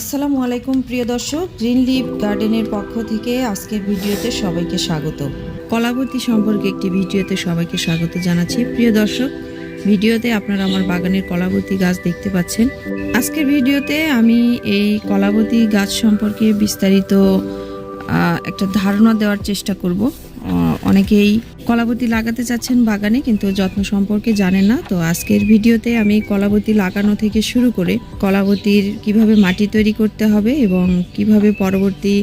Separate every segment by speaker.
Speaker 1: আসসালামু আলাইকুম, প্রিয় দর্শক। গ্রিন লিভ গার্ডেনের পক্ষ থেকে আজকের ভিডিওতে সবাইকে স্বাগত। কলাবতী সম্পর্কে একটি ভিডিওতে সবাইকে স্বাগত জানাচ্ছি। প্রিয় দর্শক, ভিডিওতে আপনারা আমার বাগানের কলাবতী গাছ দেখতে পাচ্ছেন। আজকের ভিডিওতে আমি এই কলাবতী গাছ সম্পর্কে বিস্তারিত একটা ধারণা দেওয়ার চেষ্টা করব। অনেকেই কলাবতী লাগাতে চাচ্ছেন বাগানে, কিন্তু যত্ন সম্পর্কে জানেন না। তো আজকের ভিডিওতে আমি কলাবতী লাগানো থেকে শুরু করে কলাবতীর কীভাবে মাটি তৈরি করতে হবে এবং কীভাবে পরবর্তী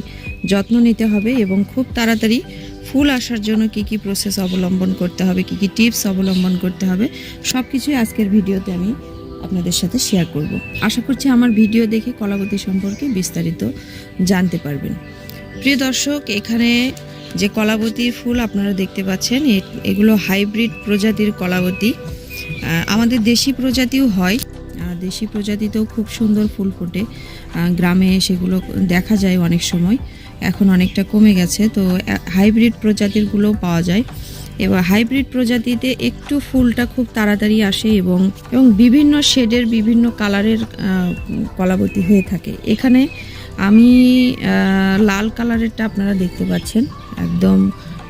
Speaker 1: যত্ন নিতে হবে এবং খুব তাড়াতাড়ি ফুল আসার জন্য কি কি প্রসেস অবলম্বন করতে হবে, কি কি টিপস অবলম্বন করতে হবে সব কিছুই আজকের ভিডিওতে আমি আপনাদের সাথে শেয়ার করব। আশা করছি আমার ভিডিও দেখে কলাবতী সম্পর্কে বিস্তারিত জানতে পারবেন। প্রিয় দর্শক, এখানে যে কলাবতীর ফুল আপনারা দেখতে পাচ্ছেন এগুলো হাইব্রিড প্রজাতির কলাবতী। আমাদের দেশি প্রজাতিও হয় দেশি প্রজাতিতেও খুব সুন্দর ফুল ফোটে। গ্রামে সেগুলো দেখা যায় অনেক সময়, এখন অনেকটা কমে গেছে, তো হাইব্রিড প্রজাতিরগুলোও পাওয়া যায়। এবার হাইব্রিড প্রজাতিতে একটু ফুলটা খুব তাড়াতাড়ি আসে এবং এবং বিভিন্ন শেডের বিভিন্ন কালারের কলাবতী হয়ে থাকে। এখানে আমি লাল কালারেরটা আপনারা দেখতে পাচ্ছেন। একদম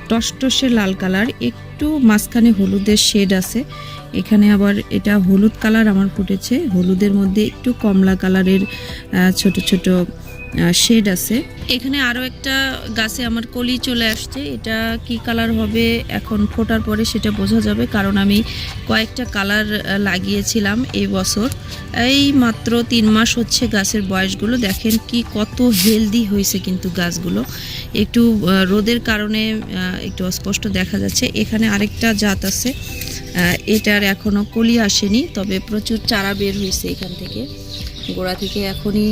Speaker 1: টসটসে লাল কালার, একটু মাঝখানে হলুদের শেড আছে। এখানে আবার এটা হলুদ কালার আমার ফুটেছে। হলুদের মধ্যে একটু কমলা কালারের ছোট ছোট শেড আছে। এখানে আরও একটা গাছে আমার কলি চলে আসছে। এটা কি কালার হবে এখন ফোটার পরে সেটা বোঝা যাবে, কারণ আমি কয়েকটা কালার লাগিয়েছিলাম এই বছর। এই মাত্র তিন মাস হচ্ছে গাছের বয়সগুলো। দেখেন কি কত হেলদি হয়েছে কিন্তু গাছগুলো। একটু রোদের কারণে একটু অস্পষ্ট দেখা যাচ্ছে। এখানে আরেকটা জাত আছে এটার এখনও কলি আসেনি, তবে প্রচুর চারা বের হয়েছে এখান থেকে। গোড়া থেকে এখনই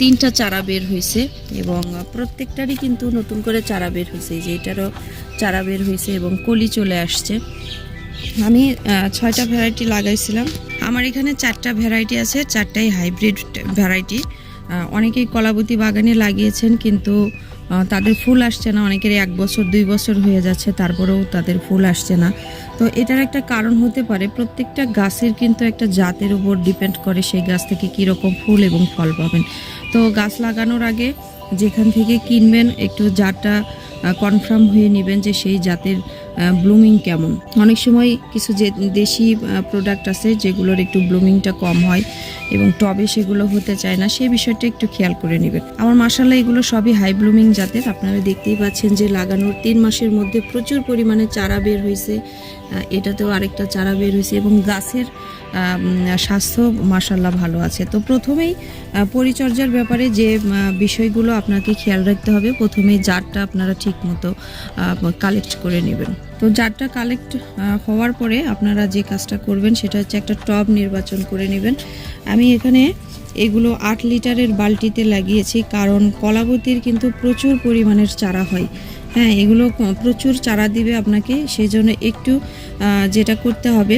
Speaker 1: তিনটা চারা বের হয়েছে এবং প্রত্যেকটারই কিন্তু নতুন করে চারা বের হয়েছে যে এটারও চারা বের হয়েছে এবং কলি চলে আসছে। আমি ছয়টা ভ্যারাইটি লাগাইছিলাম। আমার এখানে চারটা ভ্যারাইটি আছে, চারটাই হাইব্রিড ভ্যারাইটি অনেকেই কলাবতী বাগানে লাগিয়েছেন, কিন্তু তাদের ফুল আসছে না অনেকের এক বছর, দুই বছর হয়ে যাচ্ছে, তারপরেও তাদের ফুল আসছে না। তো এটার একটা কারণ হতে পারে, প্রত্যেকটা গাছের কিন্তু একটা জাতের উপর ডিপেন্ড করে সেই গাছ থেকে কীরকম ফুল এবং ফল পাবেন। তো গাছ লাগানোর আগে যেখান থেকে কিনবেন, একটু জাতটা কনফার্ম হয়ে নেবেন যে সেই জাতের ব্লুমিং কেমন? অনেক সময় কিছু যে দেশি প্রোডাক্ট আছে যেগুলোর একটু ব্লুমিংটা কম হয় এবং টবে সেগুলো হতে চায় না, সেই বিষয়টা একটু খেয়াল করে নেবেন। আমার মাসাল্লাহ এগুলো সবই হাই ব্লুমিং জাতের। আপনারা দেখতেই পাচ্ছেন যে লাগানোর তিন মাসের মধ্যে প্রচুর পরিমাণে চারা বের হয়েছে। এটাতেও আরেকটা চারা বের হয়েছে এবং গাছের স্বাস্থ্য মাসাল্লাহ ভালো আছে। তো প্রথমেই পরিচর্যার ব্যাপারে যে বিষয়গুলো আপনাকে খেয়াল রাখতে হবে প্রথমেই জারটা আপনারা ঠিক মতো কালেক্ট করে নেবেন। তো জারটা কালেক্ট হওয়ার পরে আপনারা যে কাজটা করবেন সেটা হচ্ছে একটা টব নির্বাচন করে নেবেন। আমি এখানে এগুলো আট লিটারের বালতিতে লাগিয়েছি, কারণ কলাবতীর কিন্তু প্রচুর পরিমাণের চারা হয়। হ্যাঁ এগুলো প্রচুর চারা দিবে আপনাকে সেই জন্য একটু যেটা করতে হবে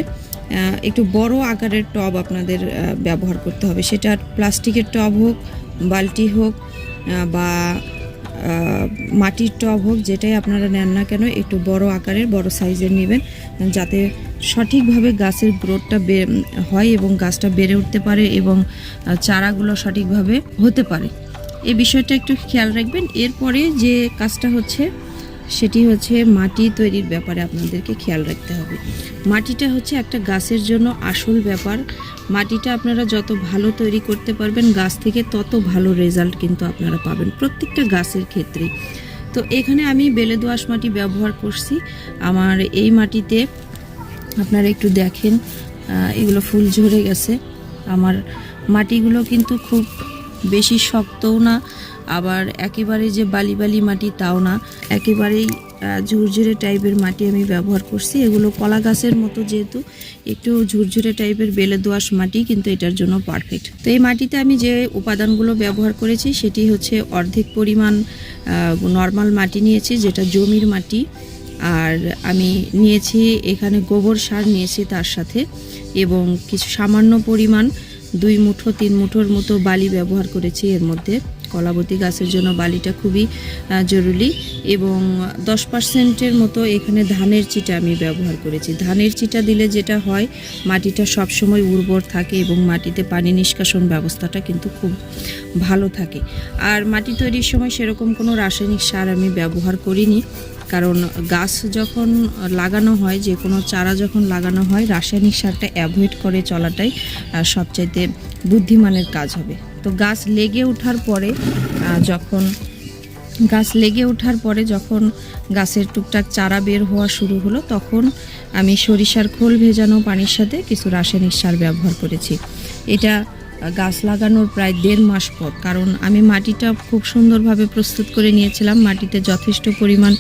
Speaker 1: একটু বড় আকারের টব আপনাদের ব্যবহার করতে হবে। সেটা প্লাস্টিকের টব হোক, বালতি হোক বা মাটির টব হোক, যেটাই আপনারা নেন না কেন, একটু বড় আকারের, বড় সাইজের নেবেন, যাতে সঠিকভাবে গাছের গ্রোথটা হয় এবং গাছটা বেড়ে উঠতে পারে এবং চারাগুলো সঠিকভাবে হতে পারে। এ বিষয়টা একটু খেয়াল রাখবেন। এরপরে যে কাজটা হচ্ছে সেটি হচ্ছে মাটি তৈরির ব্যাপারে আপনাদেরকে খেয়াল রাখতে হবে। মাটিটা হচ্ছে একটা গাছের জন্য আসল ব্যাপার। মাটিটা আপনারা যত ভালো তৈরি করতে পারবেন, গাছ থেকে তত ভালো রেজাল্ট কিন্তু আপনারা পাবেন প্রত্যেকটা গাছের ক্ষেত্রেই। তো এখানে আমি বেলে দোআঁশ মাটি ব্যবহার করছি। আমার এই মাটিতে আপনারা একটু দেখেন এগুলো ফুল ঝরে গেছে। আমার মাটিগুলো কিন্তু খুব বেশি শক্তও না আবার একেবারে যে বালি বালি মাটি তাও না, একেবারেই ঝুরঝুরে টাইপের মাটি আমি ব্যবহার করছি। এগুলো কলা গাছের মতো যেহেতু, একটু ঝুরঝুরে টাইপের বেলে দোআঁশ মাটি, কিন্তু এটার জন্য পারফেক্ট তো এই মাটিতে আমি যে উপাদানগুলো ব্যবহার করেছি, সেটি হচ্ছে অর্ধেক পরিমাণ নর্মাল মাটি নিয়েছি, যেটা জমির মাটি। আর আমি নিয়েছি, এখানে গোবর সার নিয়েছি তার সাথে, এবং কিছু সামান্য পরিমাণ, দুই মুঠো, তিন মুঠোর মতো বালি ব্যবহার করেছি এর মধ্যে। কলাবতী গাছের জন্য বালিটা খুবই জরুরি এবং দশ পার্সেন্টের মতো এখানে ধানের চিটা আমি ব্যবহার করেছি। ধানের চিটা দিলে যেটা হয়, মাটিটা সবসময় উর্বর থাকে এবং মাটিতে পানি নিষ্কাশন ব্যবস্থাটা কিন্তু খুব ভালো থাকে। আর মাটি তৈরির সময় সেরকম কোনো রাসায়নিক সার আমি ব্যবহার করিনি। কারণ গাছ যখন লাগানো হয়, যে কোনো চারা যখন লাগানো হয়, রাসায়নিক সারটা অ্যাভয়েড করে চলাটাই সবচাইতে বুদ্ধিমানের কাজ হবে। তো গাছ লেগে ওঠার পরে যখন গাছ লেগে ওঠার পরে যখন গাছের টুকটাক চারা বের হওয়া শুরু হলো, তখন আমি সরিষার খোল ভেজানো পানির সাথে কিছু রাসায়নিক সার ব্যবহার করেছি। এটা গাছ লাগানোর প্রায় দেড় মাস পর। কারণ আমি মাটিটা খুব সুন্দরভাবে প্রস্তুত করে নিয়েছিলাম। মাটিতে যথেষ্ট পরিমাণ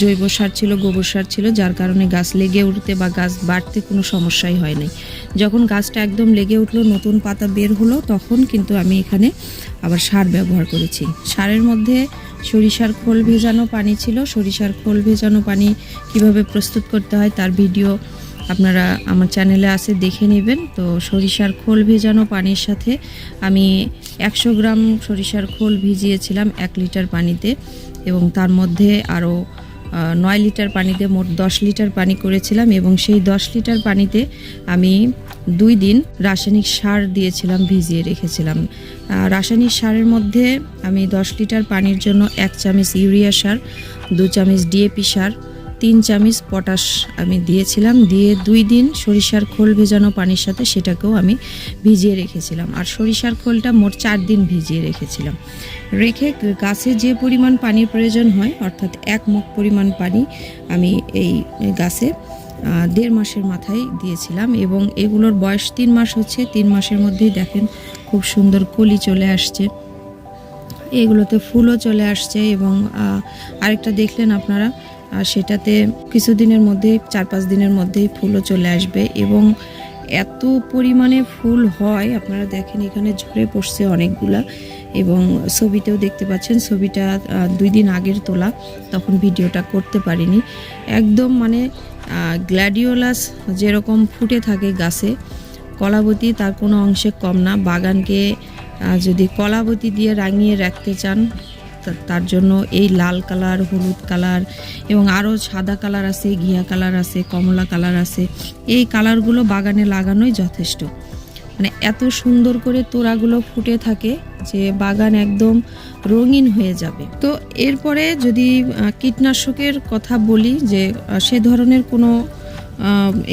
Speaker 1: জৈব সার ছিল, গোবর সার ছিল, যার কারণে গাছ লেগে উঠতে বা গাছ বাড়তে কোনো সমস্যাই হয় নাই। যখন গাছটা একদম লেগে উঠল, নতুন পাতা বের হলো, তখন কিন্তু আমি এখানে আবার সার ব্যবহার করেছি। সারের মধ্যে সরিষার খোল ভেজানো পানি ছিল। সরিষার খোল ভেজানো পানি কীভাবে প্রস্তুত করতে হয়, তার ভিডিও আপনারা আমার চ্যানেলে আছে দেখে নেবেন। তো সরিষার খোল ভেজানো পানির সাথে আমি একশো গ্রাম সরিষার খোল ভিজিয়েছিলাম এক লিটার পানিতে এবং তার মধ্যে আরও নয় লিটার পানিতে মোট দশ লিটার পানি করেছিলাম এবং সেই দশ লিটার পানিতে আমি দুই দিন রাসায়নিক সার দিয়েছিলাম, ভিজিয়ে রেখেছিলাম। রাসায়নিক সারের মধ্যে আমি দশ লিটার পানির জন্য এক চামচ ইউরিয়া সার, দু চামচ ডিএপি সার তিন চামচ পটাশ আমি দিয়েছিলাম। দিয়ে দুই দিন সরিষার খোল ভেজানো পানির সাথে সেটাকেও আমি ভিজিয়ে রেখেছিলাম। আর সরিষার খোলটা মোট চার দিন ভিজিয়ে রেখেছিলাম। রেখে গাছে যে পরিমাণ পানির প্রয়োজন হয়, অর্থাৎ এক মুখ পরিমাণ পানি আমি এই গাছে দেড় মাসের মাথায় দিয়েছিলাম এবং এগুলোর বয়স তিন মাস হচ্ছে। তিন মাসের মধ্যেই দেখেন খুব সুন্দর কলি চলে আসছে। এগুলোতে ফুলও চলে আসছে এবং আরেকটা দেখলেন আপনারা আহ, সেটাতে কিছুদিনের মধ্যেই চার পাঁচ দিনের মধ্যেই ফুলও চলে আসবে এবং এত পরিমাণে ফুল হয় আপনারা দেখেন এখানে ঝরে পড়ছে অনেকগুলা এবং ছবিতেও দেখতে পাচ্ছেন ছবিটা দুই দিন আগের তোলা তখন ভিডিওটা করতে পারিনি। একদম মানে গ্ল্যাডিওলাস যেরকম ফুটে থাকে গাছে কলাবতী তার কোনো অংশে কম না। বাগানকে যদি কলাবতী দিয়ে রাঙিয়ে রাখতে চান তার জন্য এই লাল কালার, হলুদ কালার এবং আরও সাদা কালার আছে, ঘিয়া কালার আছে, কমলা কালার আছে। এই কালারগুলো বাগানে লাগানোই যথেষ্ট। মানে এত সুন্দর করে তোড়াগুলো ফুটে থাকে যে বাগান একদম রঙিন হয়ে যাবে। তো এরপরে যদি কীটনাশকের কথা বলি যে সে ধরনের কোনো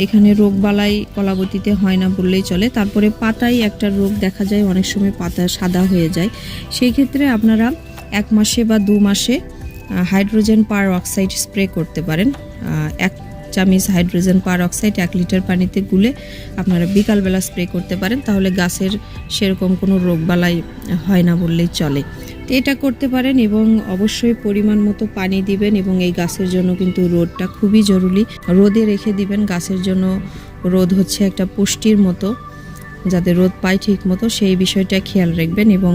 Speaker 1: এখানে রোগ বালাই কলাবতীতে হয় না বললেই চলে। তারপরে পাতায় একটা রোগ দেখা যায়, অনেক সময় পাতা সাদা হয়ে যায়। সেই ক্ষেত্রে আপনারা এক মাসে বা দু মাসে হাইড্রোজেন পার অক্সাইড স্প্রে করতে পারেন। এক চামিচ হাইড্রোজেন পার অক্সাইড এক লিটার পানিতে গুলে আপনারা বিকালবেলা স্প্রে করতে পারেন। তাহলে গাছের সেরকম কোনো রোগবালাই হয় না বললেই চলে। তো এটা করতে পারেন এবং অবশ্যই পরিমাণ মতো পানি দিবেন এবং এই গাছের জন্য কিন্তু রোদটা খুবই জরুরি। রোদে রেখে দিবেন, গাছের জন্য রোদ হচ্ছে একটা পুষ্টির মতো। যাতে রোদ পায় ঠিক মতো সেই বিষয়টা খেয়াল রাখবেন এবং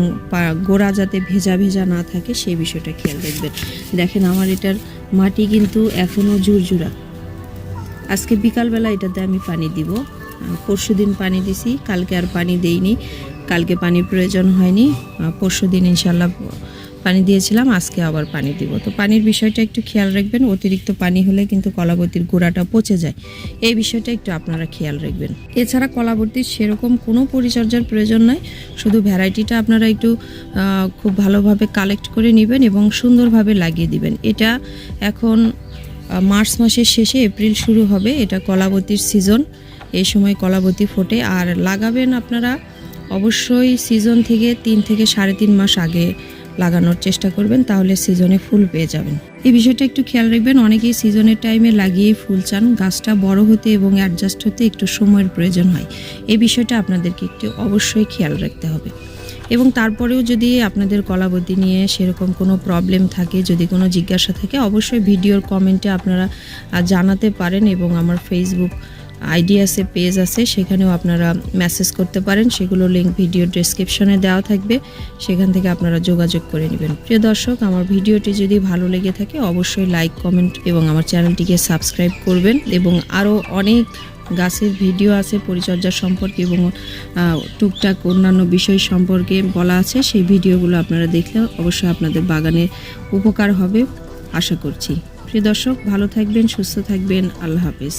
Speaker 1: গোড়া যাতে ভেজা ভেজা না থাকে, সেই বিষয়টা খেয়াল রাখবেন। দেখেন আমার এটার মাটি কিন্তু এখনও ঝুরঝুরা। আজকে বিকালবেলা এটাতে আমি পানি দিব। পরশু দিন পানি দিছি, কালকে আর পানি দেইনি। কালকে পানির প্রয়োজন হয়নি। পরশু দিন ইনশাল্লাহ পানি দিয়েছিলাম, আজকে আবার পানি দিব। তো পানির বিষয়টা একটু খেয়াল রাখবেন, অতিরিক্ত পানি হলে কিন্তু কলাবতীর গোড়াটা পচে যায়। এই বিষয়টা একটু আপনারা খেয়াল রাখবেন। এছাড়া কলাবতীর সেরকম কোনো পরিচর্যার প্রয়োজন নয় শুধু ভ্যারাইটিটা আপনারা একটু খুব ভালোভাবে কালেক্ট করে নেবেন এবং সুন্দরভাবে লাগিয়ে দিবেন। এটা এখন মার্চ মাসের শেষে এপ্রিল শুরু হবে, এটা কলাবতীর সিজন। এই সময় কলাবতী ফোটে, আর লাগাবেন আপনারা অবশ্যই সিজন থেকে তিন থেকে সাড়ে তিন মাস আগে লাগানোর চেষ্টা করবেন, তাহলে সিজনে ফুল পেয়ে যাবেন। এই বিষয়টা একটু খেয়াল রাখবেন, অনেকেই সিজনের টাইমে লাগিয়েই ফুল চান। গাছটা বড় হতে এবং অ্যাডজাস্ট হতে একটু সময়ের প্রয়োজন হয়। এই বিষয়টা আপনাদেরকে একটু অবশ্যই খেয়াল রাখতে হবে। এবং তারপরেও যদি আপনাদের কলাবতী নিয়ে সেরকম কোনো প্রবলেম থাকে, যদি কোনো জিজ্ঞাসা থাকে, অবশ্যই ভিডিওর কমেন্টে আপনারা জানাতে পারেন এবং আমার ফেসবুক আইডি আছে পেজ আছে, সেখানেও আপনারা মেসেজ করতে পারেন। সেগুলো লিঙ্ক ভিডিও ডেসক্রিপশনে দেওয়া থাকবে। সেখান থেকে আপনারা যোগাযোগ করে নেবেন। প্রিয় দর্শক, আমার ভিডিওটি যদি ভালো লেগে থাকে, অবশ্যই লাইক কমেন্ট এবং আমার চ্যানেলটিকে সাবস্ক্রাইব করবেন এবং আরও অনেক গাছের ভিডিও আছে, পরিচর্যা সম্পর্কে এবং টুকটাক অন্যান্য বিষয় সম্পর্কে বলা আছে, সেই ভিডিওগুলো আপনারা দেখলে অবশ্যই আপনাদের বাগানে উপকার হবে, আশা করছি। প্রিয় দর্শক, ভালো থাকবেন, সুস্থ থাকবেন, আল্লাহ হাফেজ।